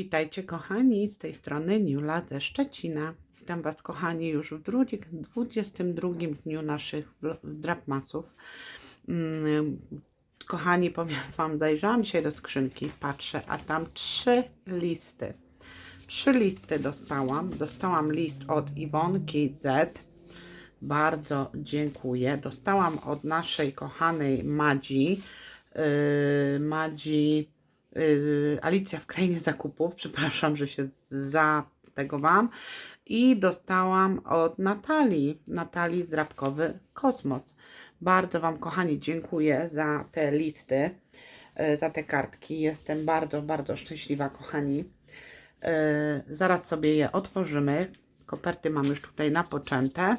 Witajcie kochani, z tej strony Niula ze Szczecina. Witam Was kochani już w drugi- 22 dniu naszych drapmasów. Mm, Kochani, powiem Wam, zajrzałam dzisiaj do skrzynki, patrzę, a tam trzy listy. Trzy listy dostałam. Dostałam list od Iwonki Z. Bardzo dziękuję. Dostałam od naszej kochanej Madzi. Yy, Madzi yy, Alicja w krainie zakupów. Przepraszam, że się zategowałam. I dostałam od Natalii. Natalii Zdrabkowy Kosmos. Bardzo Wam, kochani, dziękuję za te listy, yy, za te kartki. Jestem bardzo, bardzo szczęśliwa, kochani. Yy, zaraz sobie je otworzymy. Koperty mam już tutaj napoczęte.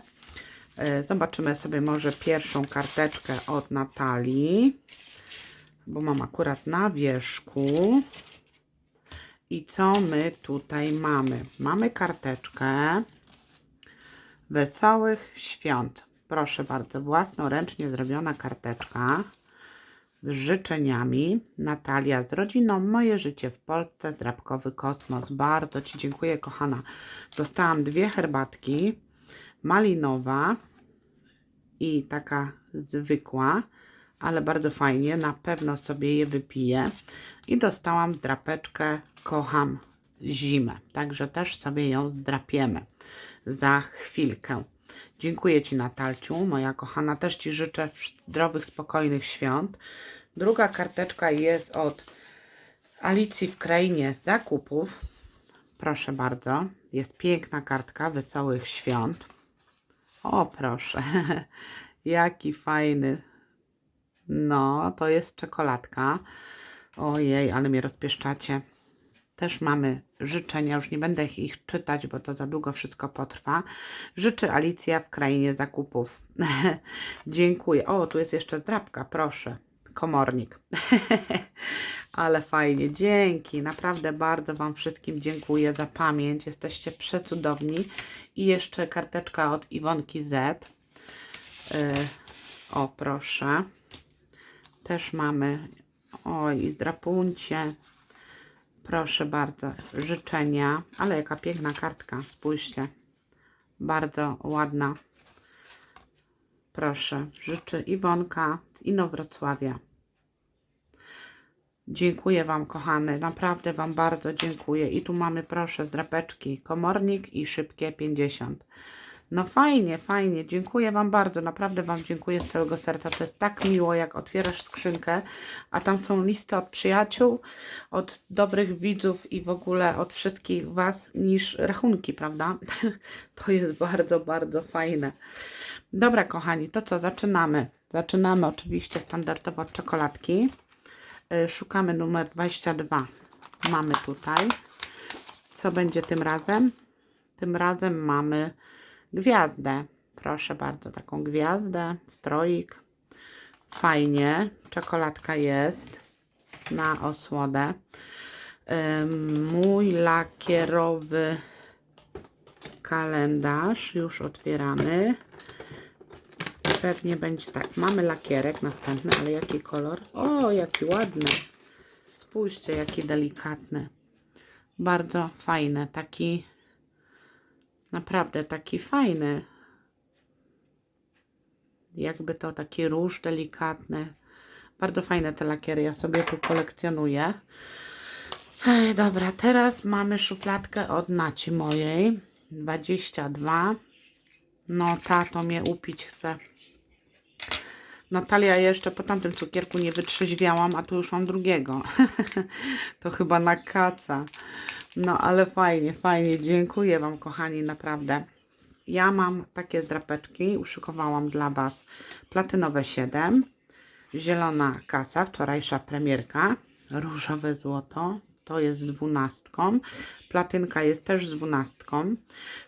Yy, Zobaczymy sobie może pierwszą karteczkę od Natalii, bo mam akurat na wierzchu. I co my tutaj mamy? Mamy karteczkę Wesołych Świąt. Proszę bardzo, własnoręcznie zrobiona karteczka z życzeniami. Natalia z rodziną, moje życie w Polsce, zdrabkowy kosmos. Bardzo Ci dziękuję, kochana. Dostałam dwie herbatki, malinowa i taka zwykła, ale bardzo fajnie. Na pewno sobie je wypiję. I dostałam drapeczkę, kocham zimę. Także też sobie ją zdrapiemy za chwilkę. Dziękuję Ci, Natalciu, moja kochana. Też Ci życzę zdrowych, spokojnych świąt. Druga karteczka jest od Alicji w krainie zakupów. Proszę bardzo. Jest piękna kartka wesołych świąt. O, proszę. Jaki fajny. No, to jest czekoladka. Ojej, ale mnie rozpieszczacie. Też mamy życzenia, już nie będę ich czytać, bo to za długo wszystko potrwa. Życzy Alicja w krainie zakupów. Dziękuję. O, tu jest jeszcze zdrabka, proszę. Komornik. Ale fajnie, dzięki. Naprawdę bardzo Wam wszystkim dziękuję za pamięć. Jesteście przecudowni. I jeszcze karteczka od Iwonki Z. Yy, o, proszę. Też mamy. Oj, i zdrapuncie. Proszę bardzo, życzenia. Ale jaka piękna kartka, spójrzcie. Bardzo ładna. Proszę, życzy Iwonka z Inowrocławia. Dziękuję Wam, kochane. Naprawdę Wam bardzo dziękuję. I tu mamy, proszę, zdrapeczki. Komornik i szybkie 50. No fajnie, fajnie. Dziękuję Wam bardzo. Naprawdę Wam dziękuję z całego serca. To jest tak miło, jak otwierasz skrzynkę, a tam są listy od przyjaciół, od dobrych widzów i w ogóle od wszystkich Was niż rachunki, prawda? To jest bardzo, bardzo fajne. Dobra, kochani, to co? Zaczynamy. Zaczynamy oczywiście standardowo od czekoladki. Y, Szukamy numer 22. Mamy tutaj. Co będzie tym razem? Tym razem mamy gwiazdę. Proszę bardzo, taką gwiazdę, stroik. Fajnie. Czekoladka jest na osłodę. Mój lakierowy kalendarz. Już otwieramy. Pewnie będzie tak. Mamy lakierek następny, ale jaki kolor? O, jaki ładny. Spójrzcie, jaki delikatny. Bardzo fajny. Taki naprawdę taki fajny. Jakby to taki róż delikatny. Bardzo fajne te lakiery. Ja sobie tu kolekcjonuję. Ej, dobra, teraz mamy szufladkę od Naci mojej. 22. No, ta to mnie upić chce. Natalia jeszcze po tamtym cukierku nie wytrzeźwiałam, a tu już mam drugiego. to chyba na kaca. No ale fajnie, fajnie. Dziękuję Wam, kochani, naprawdę. Ja mam takie zdrapeczki, uszykowałam dla Was platynowe 7, zielona kasa, wczorajsza premierka, różowe złoto, to jest z dwunastką, platynka jest też z dwunastką,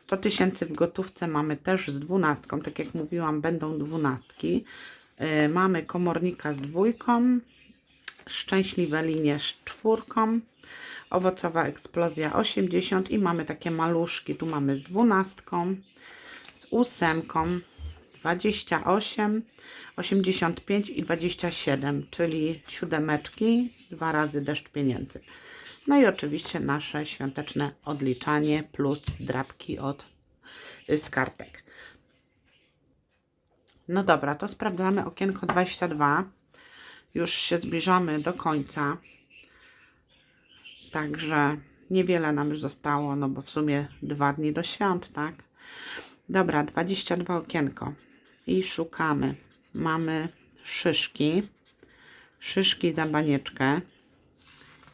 100 tysięcy w gotówce mamy też z dwunastką, tak jak mówiłam, będą dwunastki, mamy komornika z dwójką, szczęśliwe linie z czwórką, owocowa eksplozja 80 i mamy takie maluszki, tu mamy z dwunastką, z ósemką, 28, 85 i 27, czyli siódemeczki, dwa razy deszcz pieniędzy. No i oczywiście nasze świąteczne odliczanie plus drapki od y, z kartek. No dobra, to sprawdzamy okienko 22. Już się zbliżamy do końca. Także niewiele nam już zostało, no bo w sumie dwa dni do świąt, tak? Dobra, 22 okienko. I szukamy. Mamy szyszki. Szyszki za banieczkę.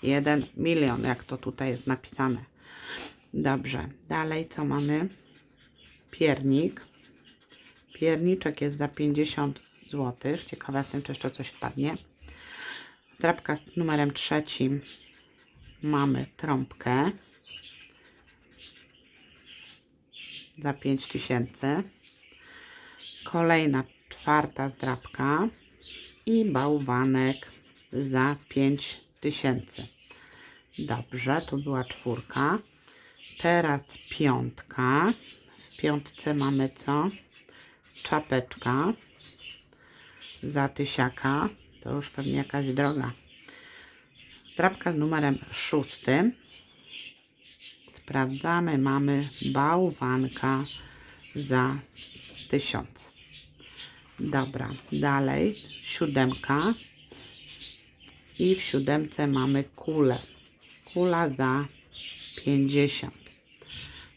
1 milion, jak to tutaj jest napisane. Dobrze, dalej co mamy? Piernik. Pierniczek jest za 50 zł. Ciekawa jestem, czy jeszcze coś wpadnie. Drapka z numerem trzecim mamy trąbkę za 5000. Kolejna czwarta zdrapka i bałwanek za 5000. Dobrze, tu była czwórka. Teraz piątka. W piątce mamy co? Czapeczka za tysiaka. To już pewnie jakaś droga. Drapka z numerem szóstym. Sprawdzamy, mamy bałwanka za tysiąc. Dobra, dalej siódemka. I w siódemce mamy kulę. Kula za 50.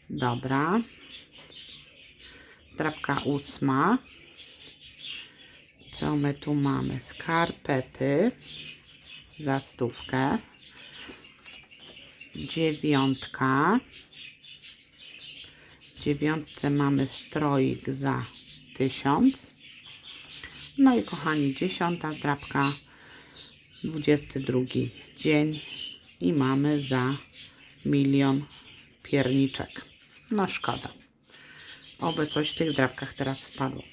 Dobra. Drapka ósma. Co my tu mamy? Skarpety za stówkę. Dziewiątka. W dziewiątce mamy stroik za tysiąc. No i kochani, dziesiąta drapka. 22 dzień i mamy za milion pierniczek. No szkoda. Oby coś w tych drapkach teraz wpadło.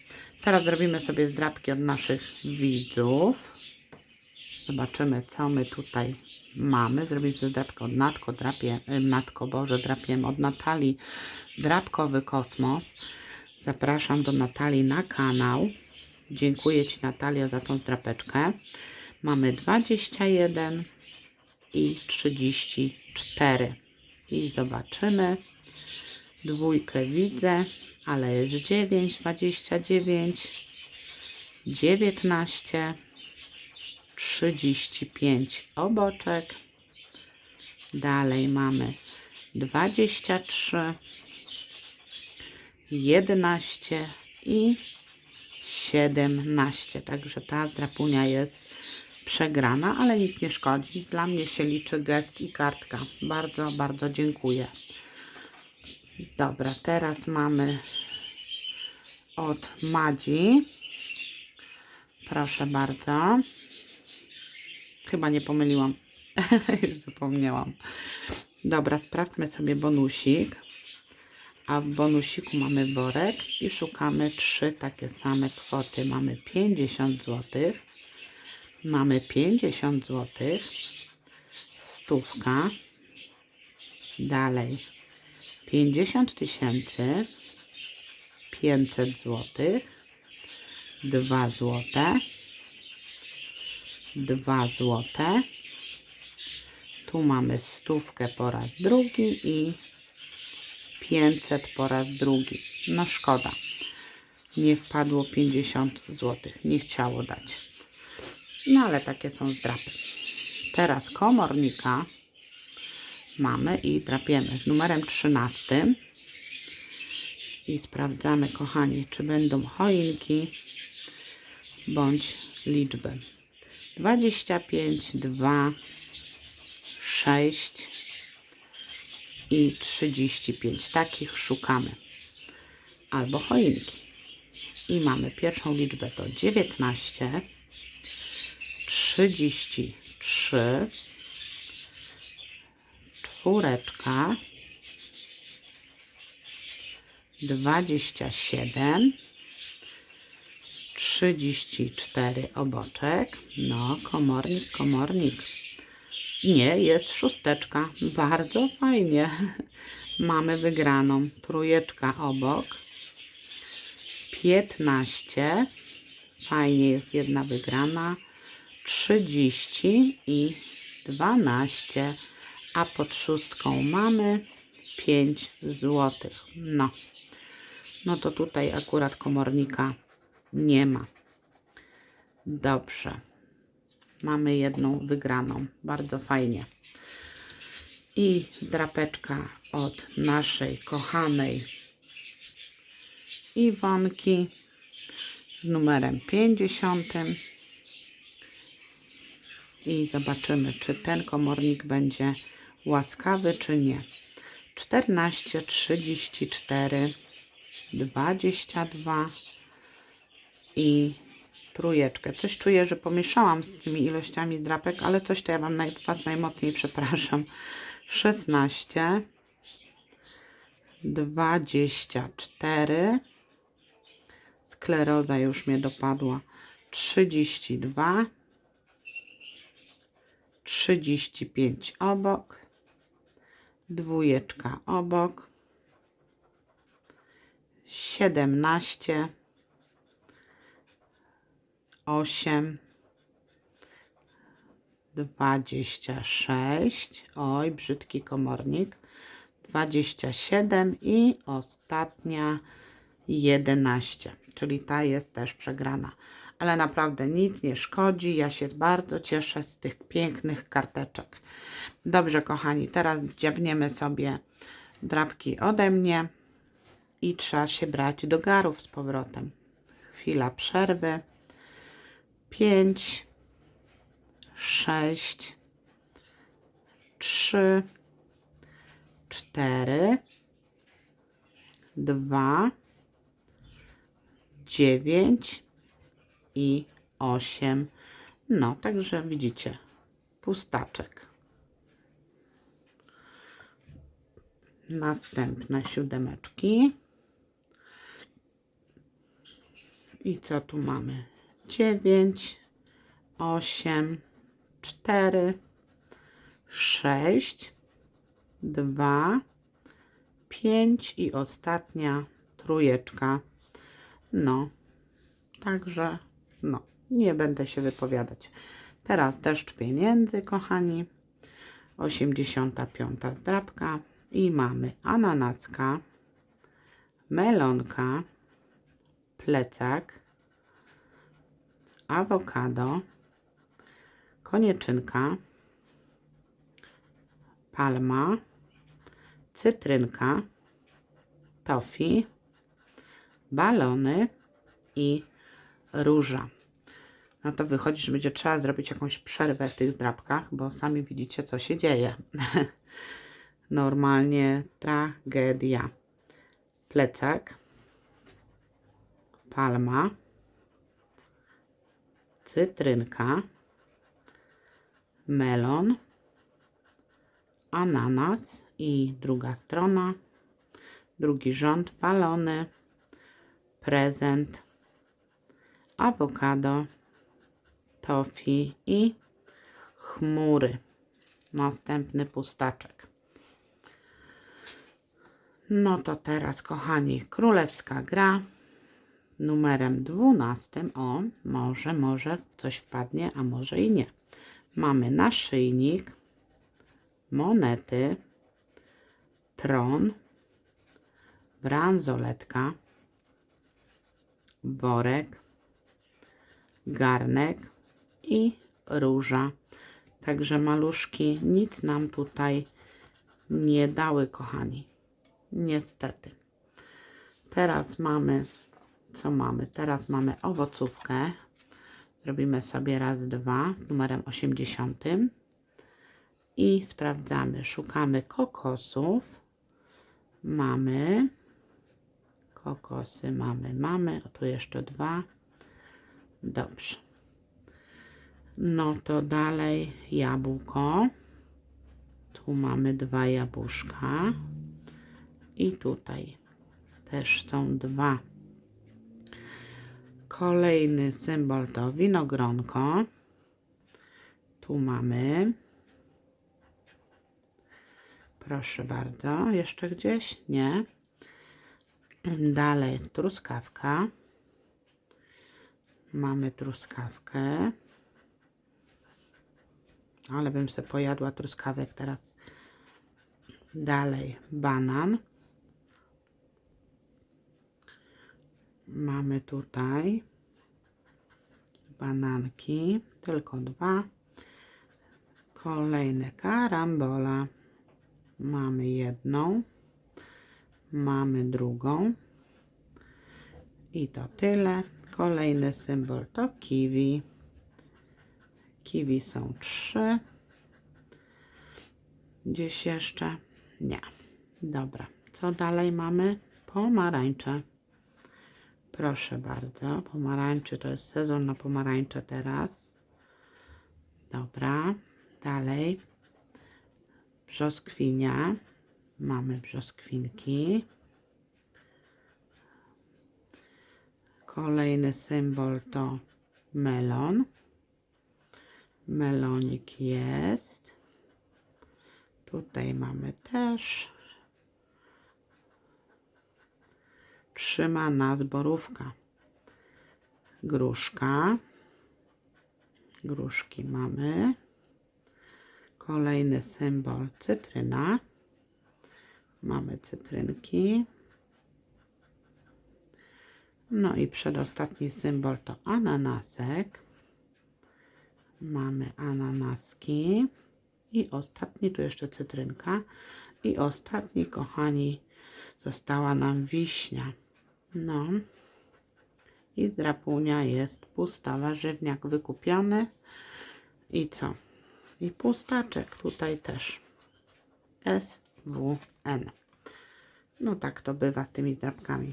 Teraz zrobimy sobie zdrapki od naszych widzów. Zobaczymy, co my tutaj mamy. Zrobimy sobie od Natko, drapie, y, Matko Boże, drapiem od Natalii. Drapkowy kosmos. Zapraszam do Natalii na kanał. Dziękuję Ci Natalio za tą drapeczkę. Mamy 21 i 34. I zobaczymy. Dwójkę widzę, ale jest 9, 29, 19, 35 oboczek. Dalej mamy 23, 11 i 17. Także ta drapunia jest przegrana, ale nic nie szkodzi. Dla mnie się liczy gest i kartka. Bardzo, bardzo dziękuję. Dobra, teraz mamy od Madzi. Proszę bardzo. Chyba nie pomyliłam. Już Zapomniałam. Dobra, sprawdźmy sobie bonusik. A w bonusiku mamy worek i szukamy trzy takie same kwoty. Mamy 50 zł. Mamy 50 zł. Stówka. Dalej 50 tysięcy 500 zł 2 złote 2 złote. Tu mamy stówkę po raz drugi i 500 po raz drugi. No szkoda. Nie wpadło 50 zł nie chciało dać. No ale takie są zdrapy. Teraz komornika mamy i drapiemy z numerem 13 i sprawdzamy kochani czy będą choinki bądź liczby. 25 2 6 i 35 takich szukamy. Albo choinki. I mamy pierwszą liczbę to 19 33 czwóreczka, dwadzieścia siedem, trzydzieści cztery oboczek. No, komornik, komornik. Nie, jest szósteczka. Bardzo fajnie. Mamy wygraną. Trójeczka obok. Piętnaście. Fajnie jest jedna wygrana. Trzydzieści i dwanaście a pod szóstką mamy 5 zł. No. No to tutaj akurat komornika nie ma. Dobrze. Mamy jedną wygraną. Bardzo fajnie. I drapeczka od naszej kochanej Iwonki z numerem 50. I zobaczymy, czy ten komornik będzie łaskawy, czy nie. 14, 34, 22 i trójeczkę. Coś czuję, że pomieszałam z tymi ilościami drapek, ale coś to ja Wam naj, Was najmocniej przepraszam. 16, 24, skleroza już mnie dopadła, 32, 35 obok, dwójeczka obok, 17, 8, 26, oj, brzydki komornik, 27 i ostatnia 11, czyli ta jest też przegrana. Ale naprawdę nic nie szkodzi, ja się bardzo cieszę z tych pięknych karteczek. Dobrze, kochani, teraz dziabniemy sobie drapki ode mnie i trzeba się brać do garów z powrotem. Chwila przerwy. 5, 6, 3, 4, 2, 9 i 8. No, także widzicie, pustaczek. Następne siódemeczki. I co tu mamy? 9, 8, 4, 6, 2, 5 i ostatnia trójeczka. No, także no, nie będę się wypowiadać. Teraz deszcz pieniędzy, kochani. 85 zdrabka i mamy ananaska, melonka, plecak, awokado, konieczynka, palma, cytrynka, tofi, balony i róża. No to wychodzi, że będzie trzeba zrobić jakąś przerwę w tych drapkach, bo sami widzicie, co się dzieje. Normalnie tragedia. Plecak, palma, cytrynka, melon, ananas i druga strona, drugi rząd, balony, prezent, awokado, tofi i chmury. Następny pustaczek. No to teraz, kochani, królewska gra numerem 12. O, może, może coś wpadnie, a może i nie. Mamy naszyjnik, monety, tron, bransoletka, worek, garnek i róża. Także maluszki nic nam tutaj nie dały, kochani. Niestety. Teraz mamy, co mamy? Teraz mamy owocówkę. Zrobimy sobie raz, dwa, numerem 80. I sprawdzamy. Szukamy kokosów. Mamy. Kokosy mamy, mamy. O, tu jeszcze dwa. Dobrze. No to dalej jabłko. Tu mamy dwa jabłuszka. I tutaj też są dwa. Kolejny symbol to winogronko. Tu mamy. Proszę bardzo. Jeszcze gdzieś? Nie. Dalej truskawka. Mamy truskawkę. Ale bym sobie pojadła truskawek teraz Dalej banan. Mamy tutaj bananki, tylko dwa. Kolejne karambola. Mamy jedną, mamy drugą. I to tyle. Kolejny symbol to kiwi. Kiwi są trzy. Gdzieś jeszcze? Nie. Dobra. Co dalej mamy? Pomarańcze. Proszę bardzo. Pomarańczy to jest sezon na pomarańcze teraz. Dobra. Dalej. Brzoskwinia. Mamy brzoskwinki. Kolejny symbol to melon. Melonik jest. Tutaj mamy też. Trzyma nas borówka. Gruszka. Gruszki mamy. Kolejny symbol cytryna. Mamy cytrynki. No i przedostatni symbol to ananasek. Mamy ananaski. I ostatni, tu jeszcze cytrynka. I ostatni, kochani, została nam wiśnia. No. I drapunia jest pusta. Warzywniak wykupiony. I co? I pustaczek tutaj też. SWN. No tak to bywa z tymi drapkami.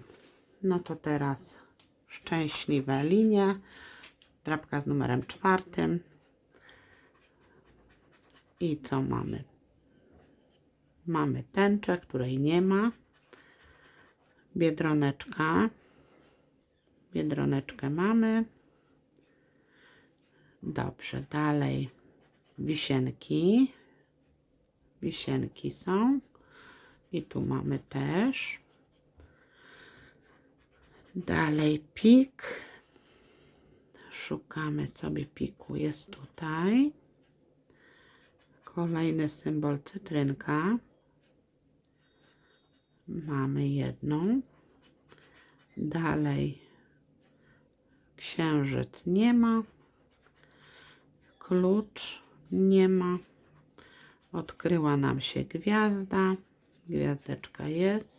No to teraz szczęśliwe linie. Drapka z numerem czwartym. I co mamy? Mamy tęczę, której nie ma. Biedroneczka. Biedroneczkę mamy. Dobrze, dalej wisienki. Wisienki są. I tu mamy też. Dalej pik. Szukamy sobie piku. Jest tutaj. Kolejny symbol cytrynka. Mamy jedną. Dalej księżyc nie ma. Klucz nie ma. Odkryła nam się gwiazda. Gwiazdeczka jest.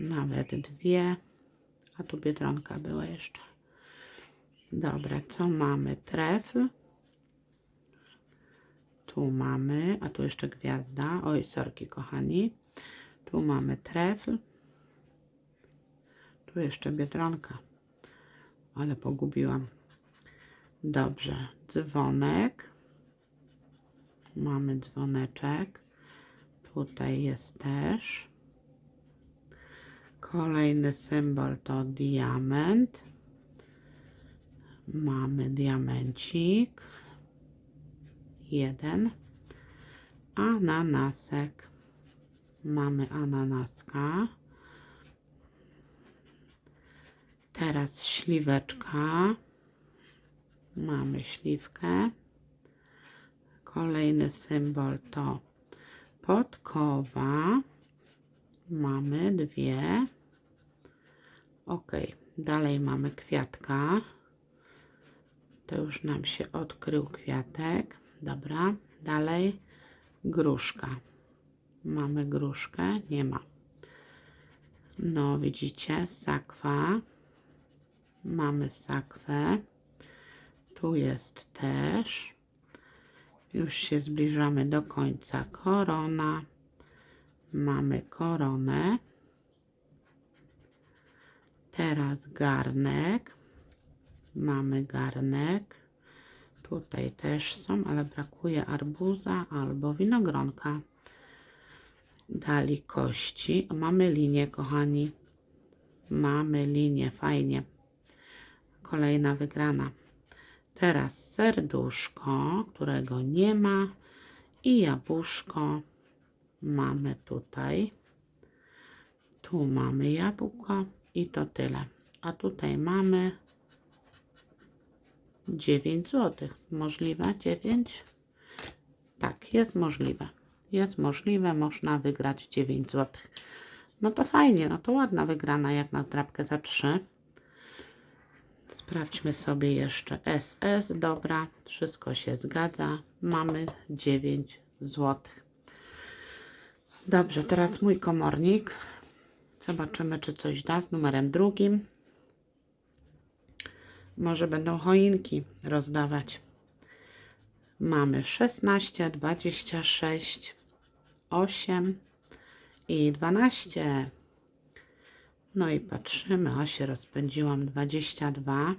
Nawet dwie. A tu biedronka była jeszcze. Dobra, co mamy? Trefl. Tu mamy, a tu jeszcze gwiazda. Oj, sorki, kochani. Tu mamy trefl. Tu jeszcze biedronka. Ale pogubiłam. Dobrze, dzwonek. Mamy dzwoneczek. Tutaj jest też. Kolejny symbol to diament. Mamy diamencik. Jeden. Ananasek. Mamy ananaska. Teraz śliweczka. Mamy śliwkę. Kolejny symbol to podkowa. Mamy dwie. Ok, dalej mamy kwiatka. To już nam się odkrył kwiatek. Dobra, dalej gruszka. Mamy gruszkę? Nie ma. No, widzicie, sakwa. Mamy sakwę. Tu jest też. Już się zbliżamy do końca. Korona. Mamy koronę. Teraz garnek. Mamy garnek. Tutaj też są, ale brakuje arbuza albo winogronka. Dali kości. Mamy linię, kochani. Mamy linię, fajnie. Kolejna wygrana. Teraz serduszko, którego nie ma. I jabłuszko mamy tutaj. Tu mamy jabłko i to tyle. A tutaj mamy 9 zł. Możliwe 9? Tak, jest możliwe. jest możliwe, można wygrać 9 zł. No to fajnie, no to ładna wygrana jak na zdrabkę za 3. Sprawdźmy sobie jeszcze SS. Dobra, wszystko się zgadza. Mamy 9 zł. Dobrze, teraz mój komornik. Zobaczymy, czy coś da z numerem drugim. Może będą choinki rozdawać. Mamy 16, 26, 8 i 12. No i patrzymy, o się rozpędziłam 22,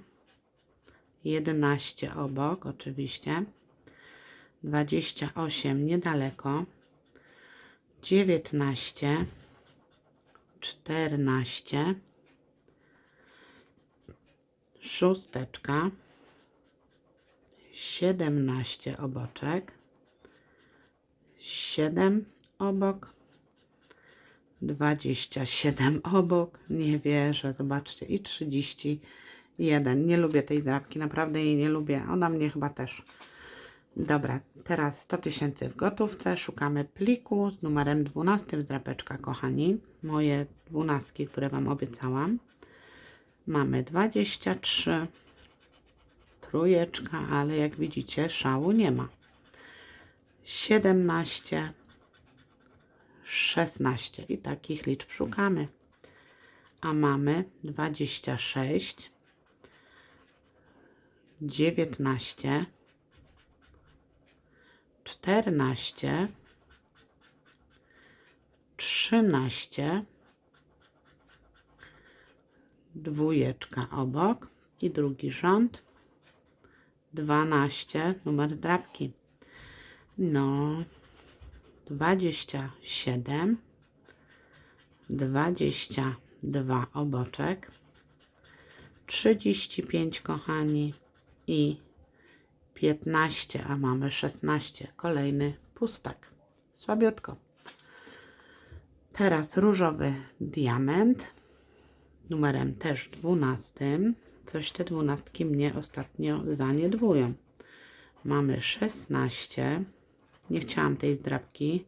11 obok oczywiście, 28 niedaleko, 19, 14, szósteczka, 17 oboczek, 7 obok, 27 obok, nie wierzę, zobaczcie, i 31. Nie lubię tej drapki, naprawdę jej nie lubię, ona mnie chyba też. Dobra, teraz 100 tysięcy w gotówce, szukamy pliku z numerem 12 drapeczka, kochani, moje dwunastki, które Wam obiecałam. Mamy 23, trójeczka, ale jak widzicie szału nie ma. 17, 16 i takich liczb szukamy. A mamy 26, 19, 14, 13, dwójeczka obok i drugi rząd, 12, numer drapki. No, 27, 22 oboczek, 35 kochani i 15, a mamy 16, kolejny pustak, słabiutko. Teraz różowy diament, numerem też 12, coś te dwunastki mnie ostatnio zaniedbują. Mamy 16, nie chciałam tej zdrabki,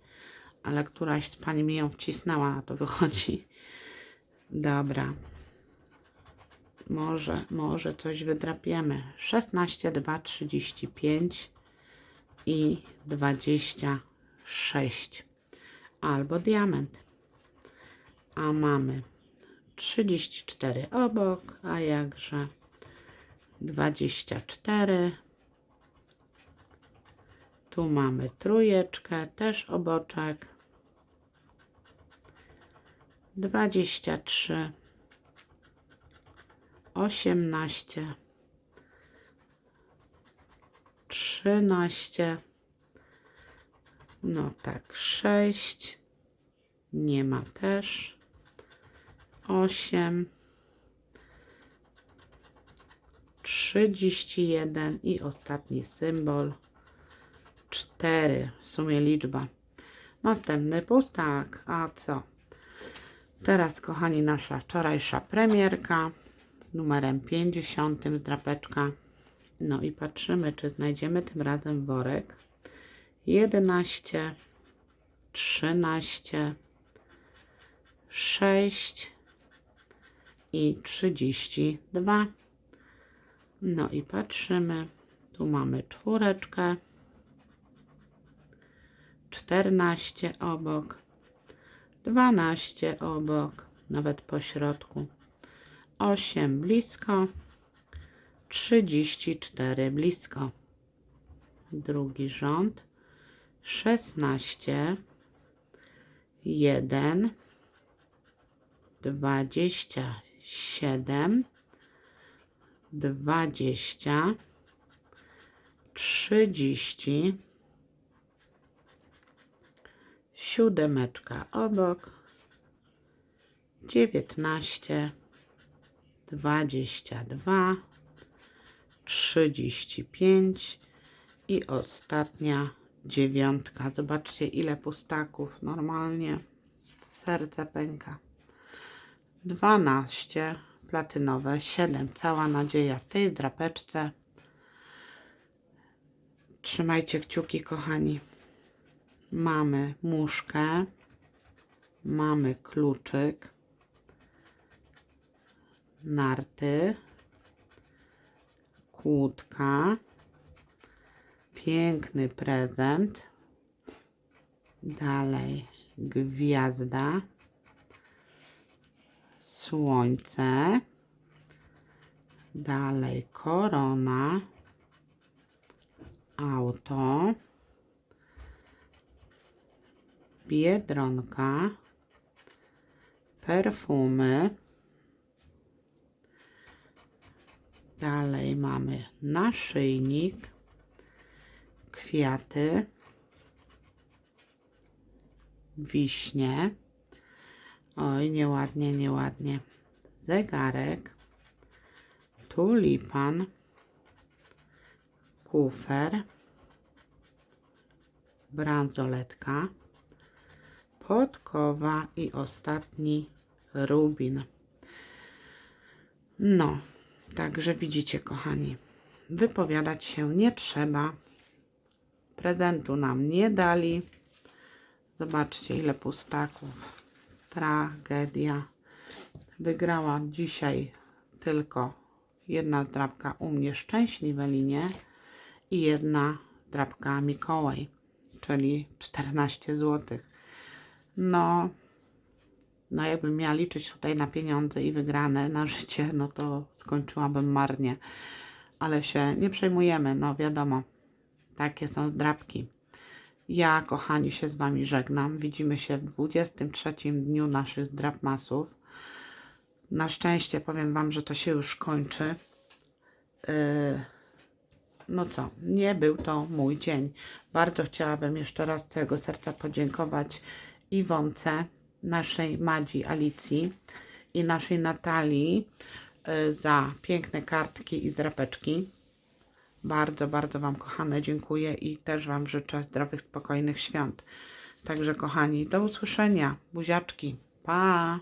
ale któraś z pani mi ją wcisnęła, na to wychodzi. Dobra. Może, może coś wydrapiemy. 16, 2, 35 i 26. Albo diament. A mamy 34 obok, a jakże 24 tu mamy trójeczkę, też oboczek. 23, 18, 13, no tak, 6, nie ma też, 8, 31 i ostatni symbol. 4 w sumie liczba. Następny pustak. A co? Teraz, kochani, nasza wczorajsza premierka numerem 50 z drapeczka. No i patrzymy, czy znajdziemy tym razem worek. 11, 13, 6 i 32. No i patrzymy. Tu mamy czwóreczkę. 14 obok, 12 obok, nawet po środku, 8 blisko, 34 blisko. Drugi rząd, 16, 1, 27, 20, 30, siódemeczka obok, dziewiętnaście, dwadzieścia dwa, trzydzieści pięć i ostatnia dziewiątka. Zobaczcie ile pustaków normalnie serce pęka. 12 platynowe, 7 cała nadzieja w tej drapeczce. Trzymajcie kciuki kochani. Mamy muszkę. Mamy kluczyk. Narty. Kłódka. Piękny prezent. Dalej gwiazda. Słońce. Dalej korona. Auto. Biedronka. Perfumy. Dalej mamy naszyjnik. Kwiaty. Wiśnie. Oj, nieładnie, nieładnie. Zegarek. Tulipan. Kufer. Bransoletka. Podkowa i ostatni rubin. No, także widzicie, kochani, wypowiadać się nie trzeba. Prezentu nam nie dali. Zobaczcie, ile pustaków. Tragedia. Wygrała dzisiaj tylko jedna drapka u mnie szczęśliwe linie i jedna drapka Mikołaj, czyli 14 zł. No, no jakbym miała liczyć tutaj na pieniądze i wygrane na życie, no to skończyłabym marnie. Ale się nie przejmujemy, no wiadomo, takie są drapki. Ja, kochani, się z Wami żegnam. Widzimy się w 23 dniu naszych drapmasów. Na szczęście powiem Wam, że to się już kończy. Yy, no co, nie był to mój dzień. Bardzo chciałabym jeszcze raz z całego serca podziękować Iwonce, naszej Madzi Alicji i naszej Natalii yy, za piękne kartki i drapeczki. Bardzo, bardzo Wam, kochane, dziękuję i też Wam życzę zdrowych, spokojnych świąt. Także, kochani, do usłyszenia. Buziaczki. Pa!